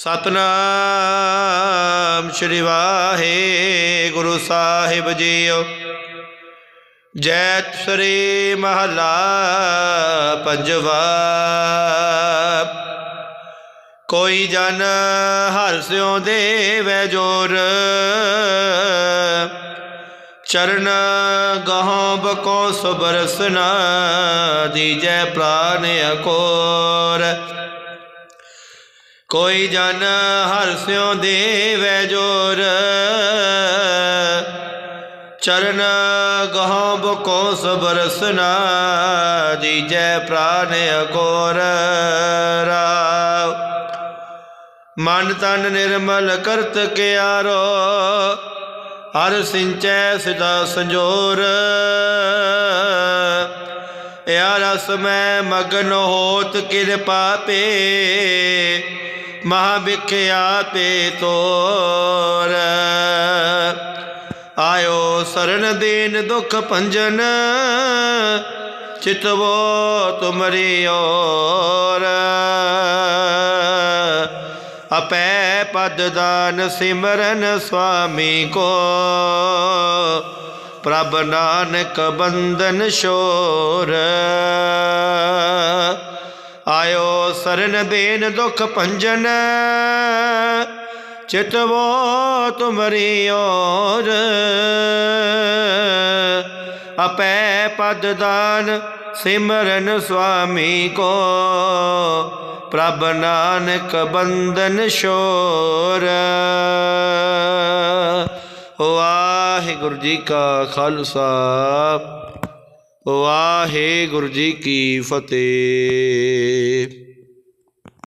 ਸਤਨਾਮ ਸ਼੍ਰੀ ਵਾਹਿਗੁਰੂ ਸਾਹਿਬ ਜੀਓ। ਜੈਤ ਸ੍ਰੀ ਮਹਲਾ ਪੰਜਵਾ। ਕੋਈ ਜਨ ਹਰ ਸਿਉ ਦੇਵੈ ਜੋਰ। ਚਰਨ ਗਹਾਂ ਬਕੋ ਸਬਰਸਨਾ ਦੀਜੈ ਪ੍ਰਾਨ ਅਕੋਰ। ਕੋਈ ਜਨ ਹਰ ਸਿਉ ਦੇਵੈ ਜੋਰ। ਚਰਨ ਗਹਾਂ ਬਕੋ ਸਬਰਸਨਾ ਦੀਜੈ ਪ੍ਰਾਨ ਅਕੋਰ ਰਾਵ ਮਨ ਤਨ ਨਿਰਮਲ ਕਰਤ ਕਿਆਰੋ, ਹਰ ਸਿੰਚੈ ਸਦਾ ਸੰਜੋਰ। ਇਆ ਰਸ ਮੈਂ ਮਗਨ ਹੋਤ ਕਿਰਪਾ ਪੇ ਮਹਾ ਵਿਖਿਆ ਤੇ ਤੋਰ। ਆਇਓ ਸਰਨ ਦੇਨ ਦੁਖ ਭੰਜਨ, ਚਿਤਵੋ ਤੁਮਰੀ ਓਰ ਅਪੈ ਪਦ ਦਾਨ ਸਿਮਰਨ ਸੁਆਮੀ ਕੋ। ਪ੍ਰਭ ਨਾਨਕ ਬੰਧਨ ਸ਼ੋਰ ਆਇਓ ਸਰਨ ਦੇਨ ਦੁਖ ਭੰਜਨ, ਚਿਤਵੋ ਤੁਮਰੀ ਔਰ। ਅਪੈ ਪਦ ਦਾਨ ਸਿਮਰਨ ਸੁਆਮੀ ਕੋ, ਪ੍ਰਭ ਨਾਨਕ ਬੰਧਨ ਸ਼ੋਰ ਵਾਹਿਗੁਰੂ ਜੀ ਕਾ ਖਾਲਸਾ ਵਾਹਿਗੁਰੂ ਜੀ ਕੀ ਫਤਿਹ।